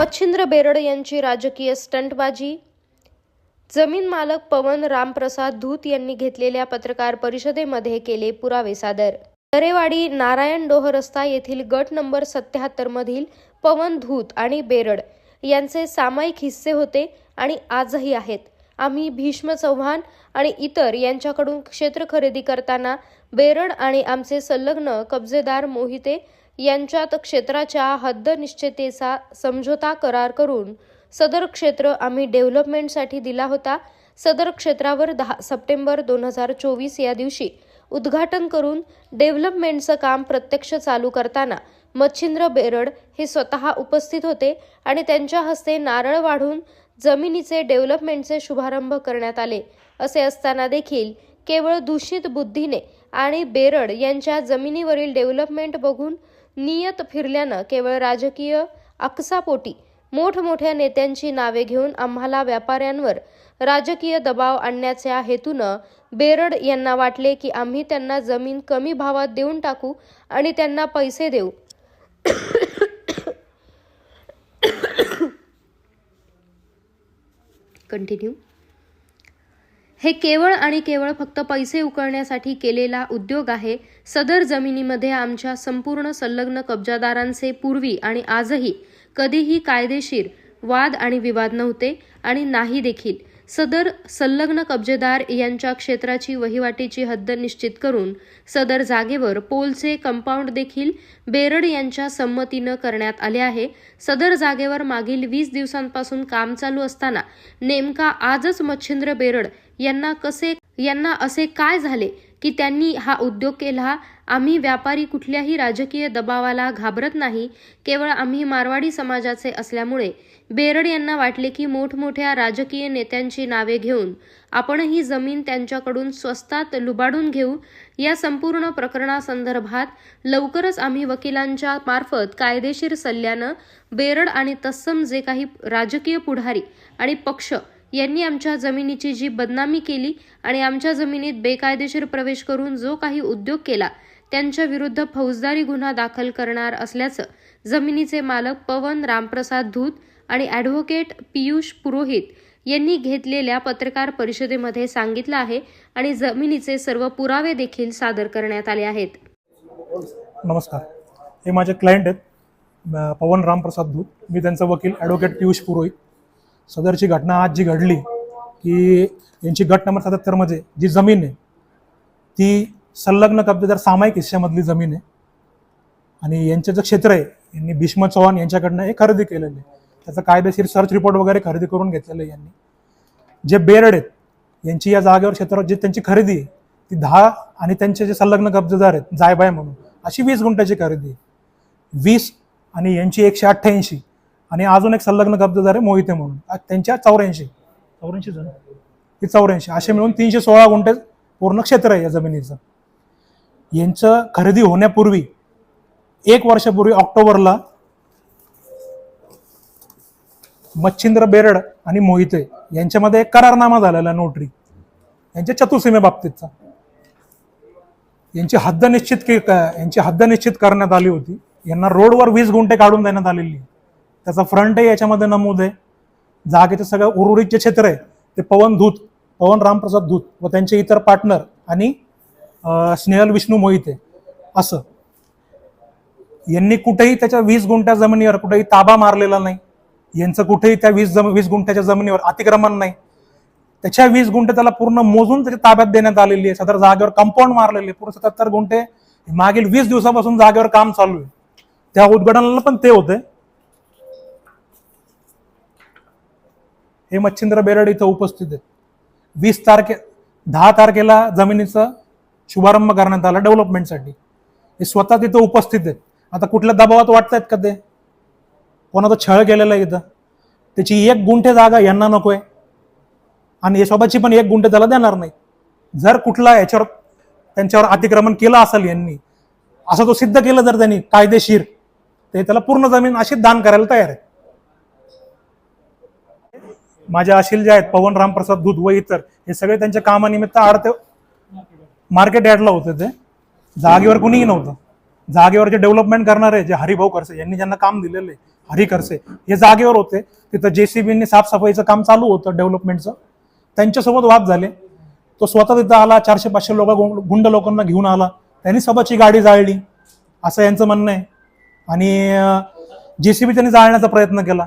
मच्छिंद्र बेरड यांची राजकीय स्टंटबाजी. जमीन मालक पवन रामप्रसाद धूत यांनी घेतलेल्या पत्रकार परिषदेमध्ये केले पुरावे सादर. दरेवाडी नारायण डोह रस्ता येथील गट नंबर सत्याहत्तर मधील पवन धूत आणि बेरड यांचे सामायिक हिस्से होते आणि आजही आहेत. आम्ही भीष्म चव्हाण आणि इतर यांच्याकडून क्षेत्र खरेदी करताना बेरड आणि आमचे संलग्न कब्जेदार मोहिते यांच्यात क्षेत्राच्या हद्द निश्चितेचा समझोता करार करून सदर क्षेत्र आम्ही डेव्हलपमेंटसाठी दिला होता. सदर क्षेत्रावर दहा सप्टेंबर दोन हजार चोवीस या दिवशी उद्घाटन करून डेव्हलपमेंटचं काम प्रत्यक्ष चालू करताना मच्छिंद्र बेरड हे स्वतः उपस्थित होते आणि त्यांच्या हस्ते नारळ वाढून जमिनीचे डेव्हलपमेंटचे शुभारंभ करण्यात आले. असे असताना देखील केवळ दूषित बुद्धीने आणि बेरड यांच्या जमिनीवरील डेव्हलपमेंट बघून नियत फिरल्यानं केवळ राजकीय अक्सापोटी मोठमोठ्या नेत्यांची नावे घेऊन आम्हाला व्यापाऱ्यांवर राजकीय दबाव आणण्याच्या हेतूनं बेरड यांना वाटले की आम्ही त्यांना जमीन कमी भावात देऊन टाकू आणि त्यांना पैसे देऊ. कंटिन्यू हे केवळ आणि केवळ फक्त पैसे उकळण्यासाठी केलेला उद्योग आहे. सदर जमिनीमध्ये आमच्या संपूर्ण संलग्न कब्जादारांचे पूर्वी आणि आजही कधीही कायदेशीर वाद आणि विवाद नव्हते आणि नाही देखील. सदर संलग्न कब्जेदार यांच्या क्षेत्राची वहिवाटीची हद्द निश्चित करून सदर जागेवर पोलचे कंपाऊंड देखील बेरड यांच्या संमतीनं करण्यात आले आहे. सदर जागेवर मागील वीस दिवसांपासून काम चालू असताना नेमका आजच मच्छिंद्र बेरड यांना कसे यांना असे काय झाले की त्यांनी हा उद्योग केला? आम्ही व्यापारी कुठल्याही राजकीय दबावाला घाबरत नाही केवळ आम्ही मारवाडी समाजाचे असल्यामुळे बेरड यांना वाटले की मोठमोठ्या राजकीय नेत्यांची नावे घेऊन आपण ही जमीन त्यांच्याकडून स्वस्तात लुबाडून घेऊ या संपूर्ण प्रकरणासंदर्भात लवकरच आम्ही वकिलांच्या मार्फत कायदेशीर सल्ल्यानं बेरड आणि तत्सम जे काही राजकीय पुढारी आणि पक्ष यांनी आमच्या जमिनीची जी बदनामी केली आणि आमच्या जमिनीत बेकायदेशीर प्रवेश करून जो काही उद्योग केला त्यांच्या विरुद्ध फौजदारी गुन्हा दाखल करणार असल्याचं जमिनीचे मालक पवन रामप्रसाद धूत आणि ॲडव्होकेट पियुष पुरोहित यांनी घेतलेल्या पत्रकार परिषदेमध्ये सांगितलं आहे आणि जमिनीचे सर्व पुरावे देखील सादर करण्यात आले आहेत. नमस्कार. हे माझे क्लायंट आहेत पवन रामप्रसाद धूत. मी त्यांचा वकील ॲडव्होकेट पियुष पुरोहित. सदरची घटना आज जी घडली की यांची गट नंबर सत्याहत्तरमध्ये जी जमीन आहे ती संलग्न कब्जेदार सामायिक हिस्स्यामधली जमीन आहे. आणि यांचं जे क्षेत्र आहे यांनी भीष्म चव्हाण यांच्याकडनं हे खरेदी केलेलं आहे. त्याचा कायदेशीर सर्च रिपोर्ट वगैरे खरेदी करून घेतलेलं आहे यांनी. जे बेरड आहेत यांची या जागेवर क्षेत्रावर जी त्यांची खरेदी आहे ती दहा आणि त्यांचे जे संलग्न कब्जेदार आहेत जायबाय म्हणून अशी वीस गुंठ्याची खरेदी आहे. वीस आणि यांची एकशे अठ्ठ्याऐंशी आणि अजून एक संलग्न कब्जेदार आहे मोहिते म्हणून. त्यांच्या चौऱ्याऐंशी. चौऱ्याऐंशी जण? ती चौऱ्याऐंशी. असे मिळून तीनशे सोळा गुंठे पूर्ण क्षेत्र आहे या जमिनीचं. यांचं खरेदी होण्यापूर्वी एक वर्षापूर्वी ऑक्टोबरला मच्छिंद्र बेरड आणि मोहिते यांच्यामध्ये एक करारनामा झालेला नोटरी यांच्या चतुर्सीमे बाबतीतचा. यांची हद्द निश्चित के यांची हद्द निश्चित करण्यात आली होती. यांना रोडवर वीस गुंठे काढून देण्यात आलेली त्याचा फ्रंटही याच्यामध्ये नमूद आहे. जागेचं सगळं उर्वरित जे क्षेत्र आहे ते पवन धूत पवन रामप्रसाद धूत व त्यांचे इतर पार्टनर आणि स्नेहल विष्णू मोहिते असं. यांनी कुठेही त्याच्या वीस गुंठ्या जमिनीवर कुठेही ताबा मारलेला नाही. यांचं कुठेही त्या वीस जम वीस गुंठ्याच्या जमिनीवर अतिक्रमण नाही. त्याच्या वीस गुंठे त्याला पूर्ण मोजून त्याच्या ताब्यात देण्यात आलेली आहे. सदर जागेवर कंपाऊंड मारलेले पूर्ण सत्याहत्तर गुंठे. मागील वीस दिवसापासून जागेवर काम चालू आहे. त्या उद्घाटनाला पण ते होते. हे मच्छिंद्र बेरड इथं उपस्थित आहेत. वीस तारखे दहा तारखेला जमिनीचं शुभारंभ करण्यात आला डेव्हलपमेंटसाठी. हे स्वतः तिथं उपस्थित आहेत. आता कुठल्या दबावात वाटतायत का ते? कोणाचा छळ केलेला आहे इथं? त्याची एक गुंठे जागा यांना नकोय. आणि यशोबाची पण एक गुंठे त्याला देणार नाही जर कुठला याच्यावर त्यांच्यावर अतिक्रमण केलं असेल यांनी असं तो सिद्ध केलं जर त्यांनी कायदेशीर ते त्याला पूर्ण जमीन अशीच दान करायला तयार आहे. माझ्या अशील जे आहेत पवन रामप्रसाद दूध व इतर हे सगळे त्यांच्या कामानिमित्त आडते मार्केट यार्डला होते ते. जागेवर कुणीही नव्हतं. जागेवर जे डेव्हलपमेंट करणारे जे हरिभाऊ करसे यांनी ज्यांना काम दिलेलं आहे हरी करसे हे जागेवर होते. तिथं जेसीबीने साफसफाईचं काम चालू होतं डेव्हलपमेंटचं. त्यांच्यासोबत वाद झाले. तो स्वतः तिथं आला चारशे पाचशे लोक गुंड लोकांना घेऊन आला. त्यांनी स्वतःची गाडी जाळली. असं यांचं म्हणणं आहे. आणि जेसीबी त्यांनी जाळण्याचा प्रयत्न केला.